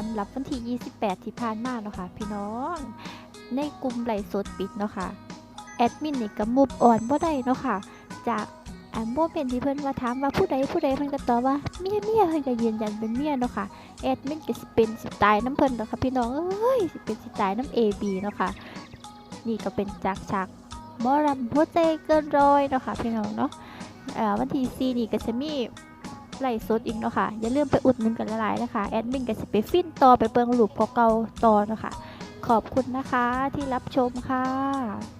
สำหรับวันที่ 28 ที่ผ่านมาเนาะค่ะพี่น้อง ในกลุ่มไลฟ์สดปิดเนาะค่ะ แอดมินนี่ก็มุบอ่อนบ่ได้เนาะค่ะ จากอันโมเป็นที่เพิ่นว่าถามว่าผู้ใดผู้ใดเพิ่นก็ตอบว่าเมียเมียเพิ่นก็ยืนยันเป็นเมียเนาะค่ะ แอดมินก็สิเป็นสไตล์น้ำเพิ่นเนาะค่ะพี่น้องเอ้ยสิเป็นสไตล์น้ำ AB เนาะค่ะ นี่ก็เป็นจากฉากมอรำหัวใจเกินร้อยเนาะค่ะพี่น้องเนาะวันที่4นี่ก็จะมี ไล่สดอีกเนาะค่ะอย่าลืมไปอุดหนุนกันหลายๆนะคะแอดมินก็สิไปฟินต่อไปเบิ่งรูปเก่าๆต่อเนาะค่ะขอบคุณนะคะที่รับชมค่ะ